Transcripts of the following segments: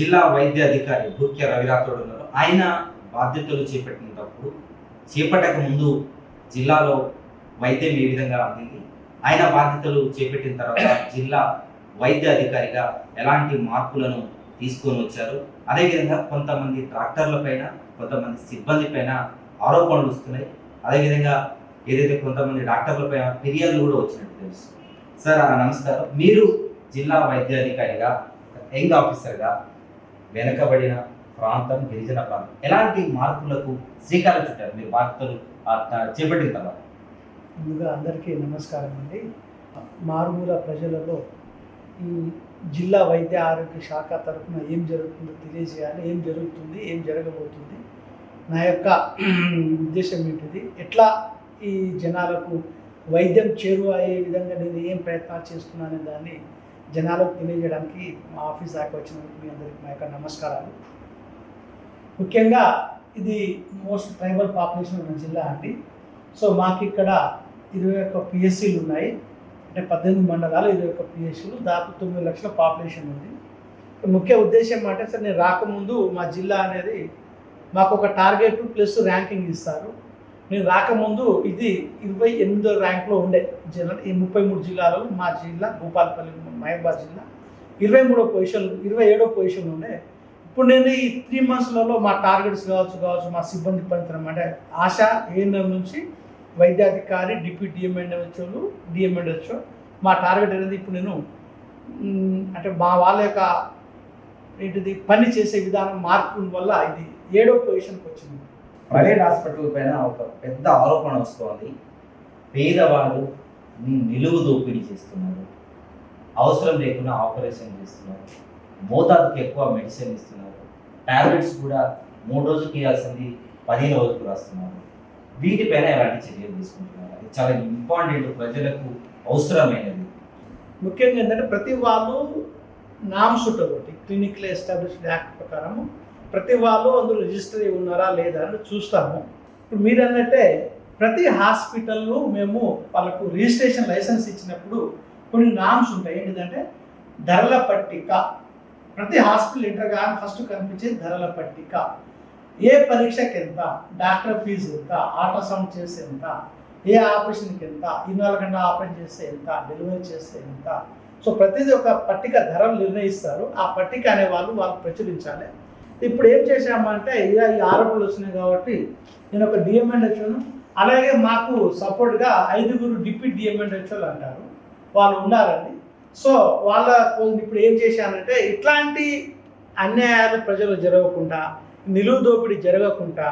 జిల్లా వైద్య అధికారి భూక్య రవిరాథోడ్ ఉన్నారు. ఆయన బాధ్యతలు చేపట్టినప్పుడు చేపట్టక ముందు జిల్లాలో వైద్యం ఏ విధంగా అందింది ఆయన బాధ్యతలు చేపట్టిన తర్వాత జిల్లా వైద్య అధికారిగా ఎలాంటి మార్పులను తీసుకొని వచ్చారు? అదేవిధంగా కొంతమంది డాక్టర్ల పైన కొంతమంది సిబ్బంది పైన ఆరోపణలు వస్తున్నాయి. అదేవిధంగా ఏదైతే కొంతమంది డాక్టర్ల పైన ఫిర్యాదులు కూడా వచ్చినట్టు తెలుసు సార్ నమస్కారం. మీరు జిల్లా వైద్యాధికారిగా యంగ్ ఆఫీసర్గా వెనకబడిన ప్రాంతం గిరిజన ప్రాంతం. ఎలాంటి మార్పులకు శ్రీకారం చుట్టారు? మీరు వార్తలు చేపట్టిన తర్వాత. ముందుగా అందరికీ నమస్కారం అండి. మారుమూల ప్రజలలో ఈ జిల్లా వైద్య ఆరోగ్య శాఖ తరఫున ఏం జరుగుతుందో తెలియజేయాలి. ఏం జరుగుతుంది? ఏం జరగబోతుంది? నా యొక్క ఉద్దేశం ఏంటిది? ఎట్లా ఈ జనాలకు వైద్యం చేరువ అయ్యే విధంగా నేను ఏం ప్రయత్నాలు చేస్తున్నానే దాన్ని జనాలకు తెలియజేయడానికి మా ఆఫీస్ దాకా వచ్చినందుకు మీ అందరికి మా యొక్క నమస్కారాలు. ముఖ్యంగా ఇది మోస్ట్ ట్రైబల్ పాపులేషన్ ఉన్న జిల్లా అండి. సో మాకు ఇక్కడ ఇరవై ఒక్క పిఎస్సీలు ఉన్నాయి. అంటే పద్దెనిమిది మండలాలు ఇరవై ఒక్క పిఎస్సీలు దాదాపు తొమ్మిది లక్షల పాపులేషన్ ఉంది. ముఖ్య ఉద్దేశం అంటే సార్ నేను రాకముందు మా జిల్లా అనేది మాకు ఒక టార్గెట్ ప్లస్ ర్యాంకింగ్ ఇస్తారు. నేను రాకముందు ఇది ఇరవై ఎనిమిదో ర్యాంక్లో ఉండే జిల్లా ఈ ముప్పై మూడు జిల్లాలలో మా జిల్లా భూపాలపల్లి మహబూబాద్ జిల్లా. ఇరవై మూడో పొజిషన్ ఇరవై ఏడో పొజిషన్ ఉండే ఇప్పుడు నేను ఈ త్రీ మంత్స్లలో మా టార్గెట్స్ కావచ్చు కావచ్చు మా సిబ్బంది పనితనం అంటే ఆశ ఏఎన్ఎం నుంచి వైద్యాధికారి డిప్యూటీ డిఎంఎండ్హెచ్ఓలు డిఎంఎండ్హెచ్ఓ మా టార్గెట్ అనేది ఇప్పుడు నేను అంటే మా వాళ్ళ యొక్క ఏంటిది పని చేసే విధానం మార్పు వల్ల ఇది ఏడో పొజిషన్కి వచ్చింది. ప్రైవేట్ హాస్పిటల్ పైన ఒక పెద్ద ఆరోపణ వస్తోంది. పేదవాళ్ళు ని- నిలువు దోపిడీ చేస్తున్నారు అవసరం లేకుండా ఆపరేషన్ చేస్తున్నారు మోతాదుకి ఎక్కువ మెడిసిన్ ఇస్తున్నారు టాబ్లెట్స్ కూడా మూడు రోజులకి ఇవ్వాల్సింది పదిహేను రోజులకు రాస్తున్నారు వీటిపైన ఎలాంటి చర్యలు తీసుకుంటున్నారు? అది చాలా ఇంపార్టెంట్. ప్రజలకు అవసరమైనది. ముఖ్యంగా ఏంటంటే ప్రతి వాళ్ళు నామ్స్ ఉంటుంది ఒకటి క్లినిక్లో ఎస్టాబ్లిష్డ్ యాక్ట్ ప్రకారము ప్రతి వాళ్ళు అందులో రిజిస్టర్ అయి ఉన్నారా లేదా అని చూస్తాము. ఇప్పుడు మీరు అన్నట్టే ప్రతి హాస్పిటల్లో మేము వాళ్ళకు రిజిస్ట్రేషన్ లైసెన్స్ ఇచ్చినప్పుడు కొన్ని నామ్స్ ఉంటాయి. ఏంటిదంటే ధరల పట్టిక. ప్రతి హాస్పిటల్ ఎంటర్ కానీ ఫస్ట్ కనిపించేది ధరల పట్టిక. ఏ పరీక్షకి ఎంత డాక్టర్ ఫీజు ఎంత? అల్ట్రాసౌండ్ చేస్తే ఎంత? ఏ ఆపరేషన్కి ఎంత ఇన్నాళ్ళ గంటల ఆపరేషన్ చేస్తే ఎంత? డెలివరీ చేస్తే ఎంత? సో ప్రతిదీ ఒక పట్టిక ధరలు నిర్ణయిస్తారు. ఆ పట్టిక అనే వాళ్ళు వాళ్ళు ప్రచురించాలి. ఇప్పుడు ఏం చేశామంటే ఇక ఈ ఆరోపణలు వచ్చినాయి కాబట్టి నేను ఒక డిఎంఎన్హెచ్ఓను అలాగే మాకు సపోర్ట్గా ఐదుగురు డిప్యూటీ డిఎంఎన్హెచ్ఓలు అంటారు. వాళ్ళు ఉండాలండి సో వాళ్ళ ఇప్పుడు ఏం చేశానంటే ఇట్లాంటి అన్యాయాలు ప్రజలు జరగకుండా నిలువు దోపిడీ జరగకుండా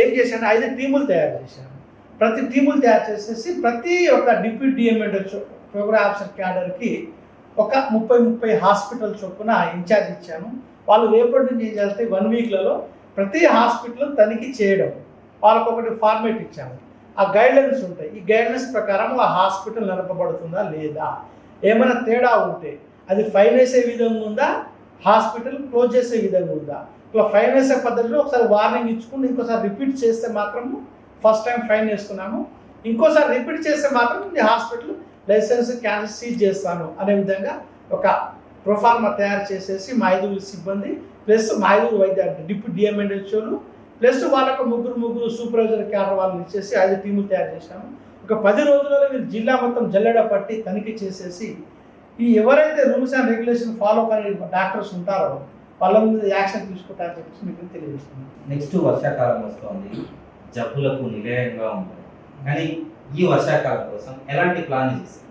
ఏం చేశాను ఐదు టీములు తయారు చేశాను. ప్రతి టీములు తయారు చేసేసి ప్రతి ఒక్క డిప్యూటీ డిఎంఎన్హెచ్ఓ ప్రోగ్రామ్ ఆఫీసర్ క్యాడర్కి ఒక ముప్పై ముప్పై హాస్పిటల్ చొప్పున ఇన్ఛార్జ్ ఇచ్చాను. వాళ్ళు రేపటి నుంచి ఏం చేస్తే వన్ వీక్లలో ప్రతి హాస్పిటల్ తనిఖీ చేయడం. వాళ్ళకు ఒకటి ఫార్మేట్ ఇచ్చాము. ఆ గైడ్లైన్స్ ఉంటాయి. ఈ గైడ్లైన్స్ ప్రకారం ఆ హాస్పిటల్ నడపబడుతుందా లేదా? ఏమైనా తేడా ఉంటే అది ఫైన్ వేసే విధంగా ఉందా? హాస్పిటల్ క్లోజ్ చేసే విధంగా ఉందా? ఇట్లా ఫైన్ వేసే పద్ధతిలో ఒకసారి వార్నింగ్ ఇచ్చుకుని ఇంకోసారి రిపీట్ చేస్తే మాత్రము ఫస్ట్ టైం ఫైన్ వేస్తున్నాము ఇంకోసారి రిపీట్ చేస్తే మాత్రం హాస్పిటల్ లైసెన్స్ క్యాన్సిల్ సీజ్ చేస్తాను అనే విధంగా ఒక ప్రొఫార్మా తయారు చేసేసి మా ఐదుగురు సిబ్బంది ప్లస్ మా ఐదుగురు వైద్య డిప్యూటీ డిఎంఎన్హెచ్ఓలు ప్లస్ వాళ్ళకు ముగ్గురు ముగ్గురు సూపర్వైజర్ క్యాడర్ వాళ్ళని ఇచ్చేసి ఐదు టీములు తయారు చేశాము. ఒక పది రోజులలో మీరు జిల్లా మొత్తం జల్లెడ పట్టి తనిఖీ చేసేసి ఈ ఎవరైతే రూల్స్ అండ్ రెగ్యులేషన్ ఫాలో కానీ డాక్టర్స్ ఉంటారో వాళ్ళ మీద యాక్షన్ తీసుకుంటారని చెప్పేసి మీకు తెలియజేస్తున్నాను. నెక్స్ట్ వర్షాకాలం వస్తుంది. జబ్బులకు నిలయంగా ఉంటుంది కానీ ఈ వర్షాకాలం కోసం ఎలాంటి ప్లాన్ చేస్తారు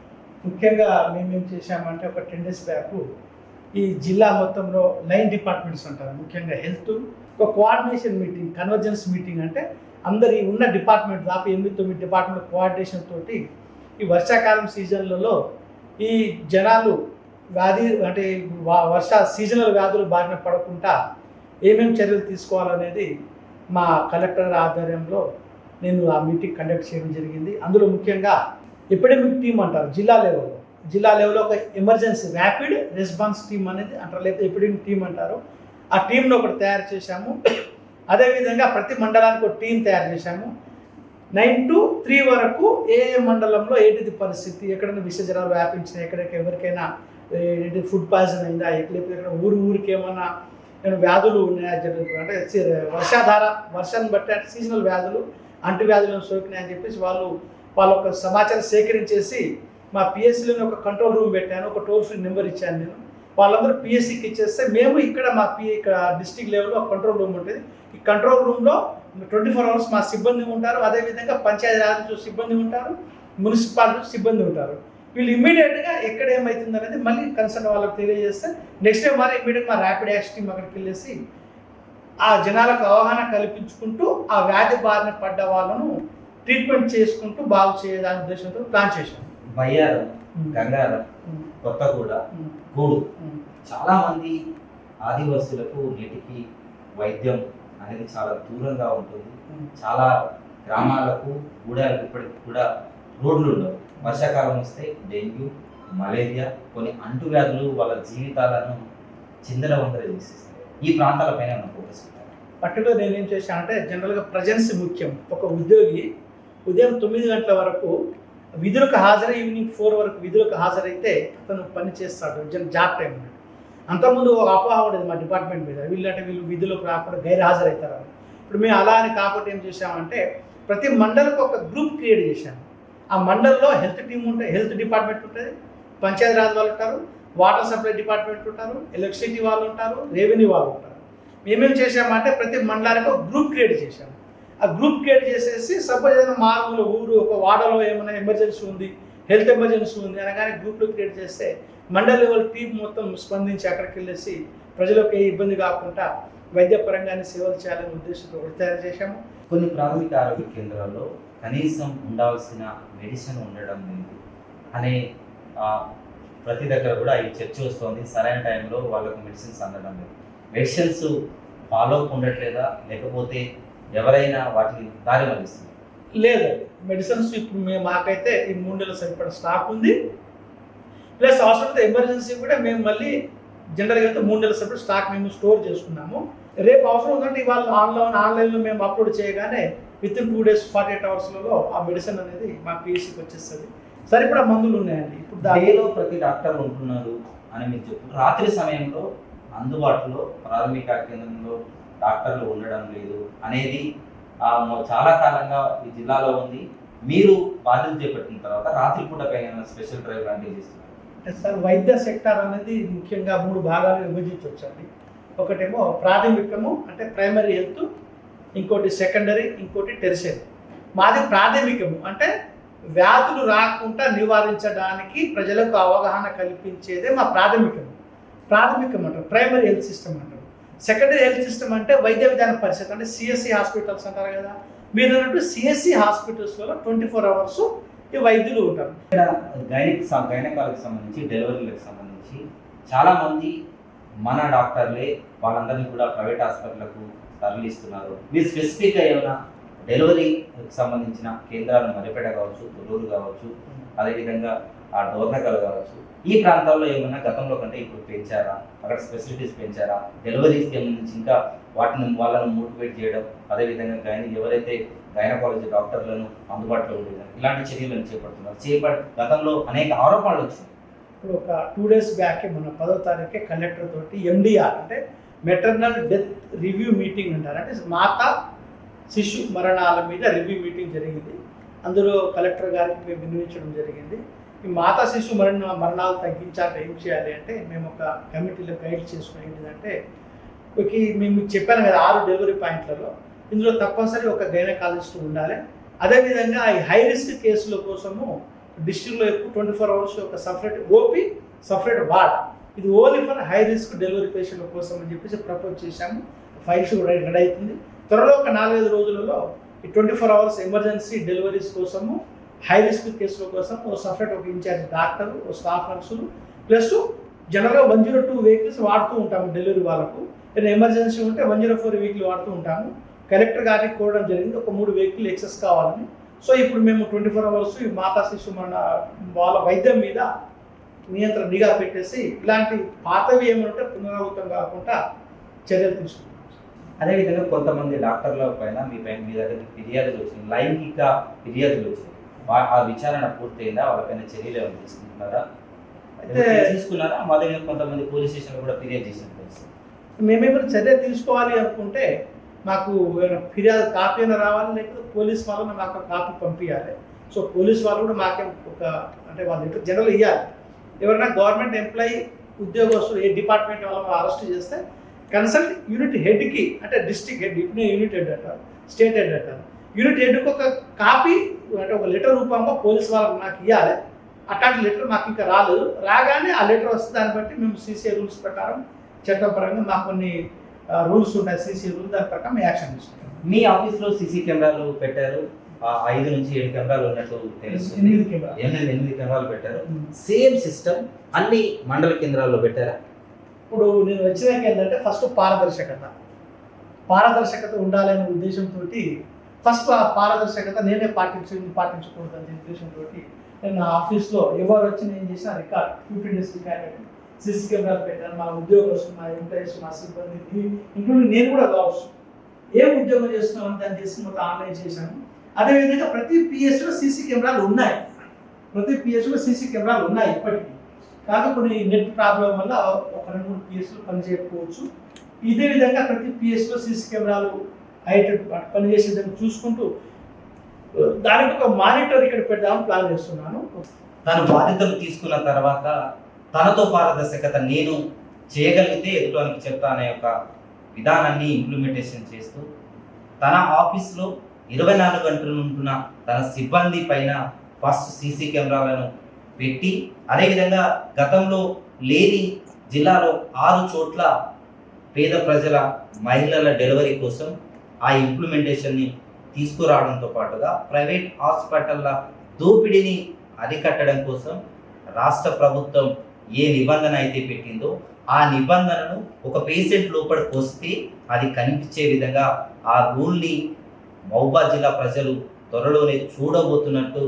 ముఖ్యంగా మేమేం చేశామంటే ఒక టెన్ డేస్ బ్యాక్ ఈ జిల్లా మొత్తంలో నైన్ డిపార్ట్మెంట్స్ ఉంటారు. ముఖ్యంగా హెల్త్ ఒక కోఆర్డినేషన్ మీటింగ్ కన్వర్జెన్స్ మీటింగ్ అంటే అందరి ఉన్న డిపార్ట్మెంట్ దాపు ఎనిమిది తొమ్మిది డిపార్ట్మెంట్ కోఆర్డినేషన్ తోటి ఈ వర్షాకాలం సీజన్లలో ఈ జనాలు వ్యాధి అంటే వర్ష సీజనల్ వ్యాధులు బారిన పడకుండా ఏమేమి చర్యలు తీసుకోవాలనేది మా కలెక్టర్ ఆధ్వర్యంలో నేను ఆ మీటింగ్ కండక్ట్ చేయడం జరిగింది. అందులో ముఖ్యంగా ఎపిడమిక్ టీమ్ అంటారు జిల్లా లెవెల్లో. జిల్లా లెవెల్లో ఒక ఎమర్జెన్సీ ర్యాపిడ్ రెస్పాన్స్ టీమ్ అనేది అంటారు లేదా ఎపిడమిక్ టీమ్ అంటారు. ఆ టీంను ఒకటి తయారు చేశాము. అదేవిధంగా ప్రతి మండలానికి ఒక టీం తయారు చేశాము. నైన్ టు త్రీ వరకు ఏ ఏ మండలంలో ఏంటిది పరిస్థితి ఎక్కడైనా విషజరాలు వ్యాపించినా ఎక్కడైనా ఎవరికైనా ఏంటి ఫుడ్ పాయిజన్ అయిందా ఎక్కడ ఊరు ఊరికి ఏమన్నా వ్యాధులు ఉన్నాయా జరుగుతుంది అంటే వర్షాధార వర్షాన్ని బట్టి అంటే సీజనల్ వ్యాధులు అంటు వ్యాధులను సోకినాయని చెప్పేసి వాళ్ళు వాళ్ళ ఒక సమాచారం సేకరించేసి మా పిఎస్సీలోని ఒక కంట్రోల్ రూమ్ పెట్టాను ఒక టోల్ ఫ్రీ నెంబర్ ఇచ్చాను నేను. వాళ్ళందరూ పిఎస్సికి ఇచ్చేస్తే మేము ఇక్కడ మా పి ఇక్కడ డిస్టిక్ లెవెల్లో కంట్రోల్ రూమ్ ఉంటుంది. ఈ కంట్రోల్ రూమ్లో ట్వంటీ ఫోర్ అవర్స్ మా సిబ్బంది ఉంటారు. అదేవిధంగా పంచాయతీ రాజ్ సిబ్బంది ఉంటారు మున్సిపాలిటీ సిబ్బంది ఉంటారు. వీళ్ళు ఇమ్మీడియట్గా ఎక్కడ ఏమవుతుంది అనేది మళ్ళీ కన్సర్న్ వాళ్ళకి తెలియజేస్తే నెక్స్ట్ డే మరి ఇమ్మీడియట్ మా ర్యాపిడ్ యాక్షన్ టీమ్ అక్కడికి వెళ్ళేసి ఆ జనాలకు అవగాహన కల్పించుకుంటూ ఆ వ్యాధి బారిన పడ్డ వాళ్ళను ట్రీట్మెంట్ చేసుకుంటూ బాగు చేయడానికి ఉద్దేశంతో ప్లాన్ చేశాం. బయ్యారం గంగారం కొత్తగూడ గూడు. చాలా మంది ఆదివాసులకు నేటికి వైద్యం అనేది చాలా దూరంగా ఉంటుంది. చాలా గ్రామాలకు గూడాలకు ఇప్పటికి కూడా రోడ్లు ఉండవు. వర్షాకాలం వస్తే డెంగ్యూ మలేరియా కొన్ని అంటువ్యాధులు వాళ్ళ జీవితాలను చిందర వందర చేసేస్తాయి ఈ ప్రాంతాలపైన మనం ఫోకస్ పర్టికులర్ నేను ఏం చేశానంటే జనరల్గా ప్రజెన్స్ ముఖ్యం. ఒక ఉద్యోగి ఉదయం తొమ్మిది గంటల వరకు విధులకు హాజరై ఈవినింగ్ ఫోర్ వరకు విధులకు హాజరైతే అతను పని చేస్తాడు. జన్ జాబ్ టైం అంతకుముందు ఒక అపోహ ఉండేది మా డిపార్ట్మెంట్ మీద. వీళ్ళంటే వీళ్ళు విధులకు రాకుండా గైర్ హాజరవుతారని ఇప్పుడు మేము అలా అని కాకుండా ఏం చేశామంటే ప్రతి మండలకు ఒక గ్రూప్ క్రియేట్ చేశాము ఆ మండల్లో హెల్త్ టీమ్ ఉంటే హెల్త్ డిపార్ట్మెంట్ ఉంటుంది పంచాయతీ రాజ్ వాళ్ళు ఉంటారు వాటర్ సప్లై డిపార్ట్మెంట్ ఉంటారు ఎలక్ట్రిసిటీ వాళ్ళు ఉంటారు రెవెన్యూ వాళ్ళు ఉంటారు. మేమేం చేశామంటే ప్రతి మండలానికి ఒక గ్రూప్ క్రియేట్ చేశాము. ఆ గ్రూప్ క్రియేట్ చేసేసి సపోజ్ ఏదైనా మారుమూల ఊరు ఒక వాడలో ఏమైనా ఎమర్జెన్సీ ఉంది హెల్త్ ఎమర్జెన్సీ ఉంది అనగానే గ్రూప్లో క్రియేట్ చేస్తే మండల లెవెల్ టీం మొత్తం స్పందించి అక్కడికి వెళ్ళేసి ప్రజలకు ఏ ఇబ్బంది కాకుండా వైద్యపరంగానే సేవలు చేయాలనే ఉద్దేశంతో తయారు చేశాము. కొన్ని ప్రాథమిక ఆరోగ్య కేంద్రాల్లో కనీసం ఉండాల్సిన మెడిసిన్ ఉండడం లేదు అనే ప్రతి దగ్గర కూడా ఈ చర్చ వస్తుంది. సరైన టైంలో వాళ్ళకు మెడిసిన్స్ అందడం లేదు. మెడిసిన్స్ ఫాలో అప్ ఉండట్లేదా? లేకపోతే ఎవరైనా వాటిని దారి మళ్ళిస్తున్నారు లేదు మెడిసిన్స్ ఇప్పుడు మేము మాకైతే ఈ మూడు నెలల సరిపడా స్టాక్ ఉంది. ప్లస్ అవసరమైతే ఎమర్జెన్సీ కూడా మేము మళ్ళీ జనరల్గా అయితే మూడు నెలల సరిపడా స్టాక్ మేము స్టోర్ చేసుకున్నాము. రేపు అవసరం ఉందంటే ఇవాళ ఆన్లైన్ ఆన్లైన్లో మేము అప్లోడ్ చేయగానే within two days forty eight అవర్స్లలో ఆ మెడిసిన్ అనేది మా పిఎస్సికి వచ్చేస్తుంది. సరిపడా మందులు ఉన్నాయండి. ఇప్పుడు డేలో ప్రతి డాక్టర్ ఉంటున్నారు అని మీరు రాత్రి సమయంలో అందుబాటులో ప్రాథమిక కేంద్రంలో డాక్టర్లు ఉండడం లేదు అనేది చాలా కాలంగా ఈ జిల్లాలో ఉంది. మీరు బాధ్యత చేపట్టిన తర్వాత రాత్రిపూట పైన స్పెషల్ డ్రైవ్ లాంటివి చేస్తున్నారు సార్ వైద్య సెక్టార్ అనేది ముఖ్యంగా మూడు భాగాలు విభజించవచ్చండి ఒకటేమో ప్రాథమికము అంటే ప్రైమరీ హెల్త్ ఇంకోటి సెకండరీ ఇంకోటి టెరిసరీ. మాది ప్రాథమికము అంటే వ్యాధులు రాకుండా నివారించడానికి ప్రజలకు అవగాహన కల్పించేదే మా ప్రాథమికము. ప్రాథమికం అంటారు ప్రైమరీ హెల్త్ సిస్టమ్ అంటారు. సెకండరీ హెల్త్ సిస్టమ్ అంటే వైద్య విధాన పరిషత్ అంటే సిఎస్సి హాస్పిటల్స్ అంటారు కదా. మీరు అన్నట్టు సిఎస్సి హాస్పిటల్స్లో ట్వంటీ ఫోర్ అవర్స్ ఈ వైద్యులు ఉంటారు. గైనిక్ గైనకాలకు సంబంధించి డెలివరీలకు సంబంధించి చాలా మంది మన డాక్టర్లే వాళ్ళందరినీ కూడా ప్రైవేట్ హాస్పిటల్లకు తరలిస్తున్నారు. మీరు స్పెసిఫిక్గా ఏమైనా డెలివరీకి సంబంధించిన కేంద్రాలను మరిపేట కావచ్చు తొలూరు కావచ్చు అదేవిధంగా ఆ డోర్న కావచ్చు. ఈ ప్రాంతాల్లో ఏమైనా గతంలో కంటే ఇప్పుడు పెంచారా? అక్కడ ఫెసిలిటీస్ పెంచారా? డెలివరీస్ సంబంధించి ఇంకా వాటిని వాళ్ళను మోటివేట్ చేయడం అదేవిధంగా గైన ఎవరైతే గైనకాలజీ డాక్టర్లను అందుబాటులో ఉండేదాన్ని ఇలాంటి చర్యలను చేపడుతున్నారు. చేపట్ గతంలో అనేక ఆరోపణలు వచ్చాయి ఇప్పుడు ఒక టూ డేస్ బ్యాక్ మన పదో తారీఖే కలెక్టర్ తోటి ఎండిఆర్ అంటే మెటర్నల్ డెత్ రివ్యూ మీటింగ్ అంటారు. అంటే మాత శిశు మరణాల మీద రివ్యూ మీటింగ్ జరిగింది. అందులో కలెక్టర్ గారికి మేము వినియోగించడం జరిగింది. ఈ మాతా శిశు మరణ మరణాలు తగ్గించాలంటే ఏం చేయాలి అంటే మేము ఒక కమిటీలో గైడ్ చేసుకుని ఏంటిదంటే ఒక మేము చెప్పాను కదా ఆరు డెలివరీ పాయింట్లలో. ఇందులో తప్పనిసరి ఒక గైనకాలజిస్ట్ ఉండాలి. అదేవిధంగా ఈ హై రిస్క్ కేసుల కోసము డిస్ట్రిక్ట్లో ఎక్కువ ట్వంటీ ఫోర్ అవర్స్ ఒక సపరేట్ ఓపీ సపరేట్ వార్డ్. ఇది only for high risk delivery పేషెంట్ల కోసం అని చెప్పేసి ప్రపోజ్ చేశాము. ఫైల్స్ కూడా రెడీ అవుతుంది త్వరలో ఒక నాలుగైదు రోజులలో ఈ twenty four hours emergency deliveries కోసము హై రిస్క్ కేసుల కోసం ఓ సపరేట్ ఒక ఇన్ఛార్జ్ డాక్టర్ ఓ స్టాఫ్ నర్సులు ప్లస్ జనరల్గా వన్ జీరో టూ వెహికల్స్ వాడుతూ ఉంటాము డెలివరీ వాళ్ళకు. ఏదైనా ఎమర్జెన్సీ ఉంటే వన్ జీరో ఫోర్ వెహికల్ వాడుతూ ఉంటాము. కలెక్టర్ గారికి కోరడం జరిగింది ఒక మూడు వెహికల్ ఎక్సెస్ కావాలని. సో ఇప్పుడు మేము ట్వంటీ ఫోర్ అవర్స్ ఈ మాతా శిశు మన వాళ్ళ వైద్యం మీద నియంత్రణ నిఘా పెట్టేసి ఇలాంటి పాతవి ఏమంటే పునరావృతం కాకుండా చర్యలు తీసుకుంటాం. అదేవిధంగా కొంతమంది డాక్టర్ల పైన మీ పైన మీ దగ్గర ఫిర్యాదులు వచ్చినాయి లైంగిక ఫిర్యాదులు వచ్చినాయి ఆ విచారణ పూర్తయిందా? వాళ్ళపైన చర్యలు ఏమైనా తీసుకుంటున్నారా? అయితే తీసుకున్నారా? మా దగ్గర కొంతమంది పోలీస్ స్టేషన్ కూడా ఫిర్యాదు చేసిన తెలుసు. మేమేమైనా చర్య తీసుకోవాలి అనుకుంటే మాకు ఫిర్యాదు కాపీ అయినా రావాలి లేకపోతే పోలీస్ వాళ్ళని మాకు కాపీ పంపించాలి సో పోలీస్ వాళ్ళు కూడా మాకేం ఒక అంటే వాళ్ళు జనరల్ ఇవ్వాలి ఎవరైనా గవర్నమెంట్ ఎంప్లాయీ ఉద్యోగస్తులు ఏ డిపార్ట్మెంట్ వాళ్ళని అరెస్ట్ చేస్తే కన్సల్ట్ యూనిట్ హెడ్కి అంటే డిస్ట్రిక్ట్ హెడ్ ఇప్పుడు యూనిట్ హెడ్ అంటారు స్టేట్ హెడ్ అంటారు. యూనిట్ హెడ్కి ఒక కాపీ అంటే ఒక లెటర్ రూపంలో పోలీస్ వాళ్ళకి నాకు ఇవ్వాలి అట్లాంటి లెటర్ మాకు ఇంకా రాలేదు. రాగానే ఆ లెటర్ వస్తే దాన్ని బట్టి మేము సీసీ రూల్స్ ప్రకారం చట్టపరంగా మాకు కొన్ని రూల్స్ ఉన్నాయి. సీసీ రూల్స్ దాని ప్రకారం యాక్షన్ తీసుకుంటాం. మీ ఆఫీస్లో సీసీ కెమెరాలు పెట్టారు? ఐదు నుంచి ఏడు కెమెరాలు ఉన్నట్టు కెమెరా ఎనిమిది ఎనిమిది కెమెరాలు పెట్టారు. సేమ్ సిస్టమ్ అన్ని మండల కేంద్రాల్లో పెట్టారా? ఇప్పుడు నేను వచ్చినాక ఏంటంటే ఫస్ట్ పారదర్శకత. పారదర్శకత ఉండాలనే ఉద్దేశంతో ఫస్ట్ ఆ పారదర్శకత నేనే పాటించు పాటించకూడదు అనే ఉద్దేశంతో నేను నా ఆఫీస్లో ఎవరు వచ్చి నేను చేసిన record fifteen days record CC కెమెరాలు పెట్టాను మా ఉద్యోగస్తులు మా ఎంప్లాయీస్ మా సిబ్బంది ఇంక్లూడింగ్ నేను కూడా కావచ్చు. ఏం ఉద్యోగం చేస్తున్నామని దాన్ని చేసి మొత్తం ఆన్లైన్ చేశాను. అదేవిధంగా ప్రతి పిఎస్లో సీసీ కెమెరాలు ఉన్నాయి. ప్రతి పిఎస్లో సీసీ కెమెరాలు ఉన్నాయి ఇప్పటికీ. కాదు కొన్ని నెట్ ప్రాబ్లం వల్ల ఒక రెండు మూడు పిఎస్లు పనిచేయకపోవచ్చు. ఇదే విధంగా ప్రతి పిఎస్లో సీసీ కెమెరాలు అయ్యేటట్టు పనిచేసేదాన్ని చూసుకుంటూ దానికి ఒక మానిటర్ ఇక్కడ పెడదామని ప్లాన్ చేస్తున్నాను. తను బాధ్యతలు తీసుకున్న తర్వాత తనతో పారదర్శకత నేను చేయగలిగితే ఎదుటానికి చెప్తా అనే ఒక విధానాన్ని ఇంప్లిమెంటేషన్ చేస్తూ తన ఆఫీస్లో ఇరవై నాలుగు గంటలు ఉంటున్న తన సిబ్బంది పైన ఫస్ట్ సీసీ కెమెరాలను పెట్టి అదేవిధంగా గతంలో లేని జిల్లాలో ఆరు చోట్ల పేద ప్రజల మహిళల డెలివరీ కోసం ఆ ఇంప్లిమెంటేషన్ని తీసుకురావడంతో పాటుగా ప్రైవేట్ హాస్పిటల్ల దోపిడీని అరికట్టడం కోసం రాష్ట్ర ప్రభుత్వం ఏ నిబంధన అయితే పెట్టిందో ఆ నిబంధనను ఒక పేషెంట్ లోపలికి వస్తే అది కనిపించే విధంగా ఆ రూల్ని మౌబా జిల్లా ప్రజలు త్వరలోనే చూడబోతున్నట్టు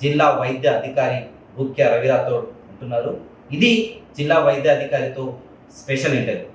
జిల్లా వైద్య అధికారి ముఖ్య రవి ఉంటున్నారు ఇది జిల్లా వైద్య అధికారితో స్పెషల్ ఇంటర్వ్యూ.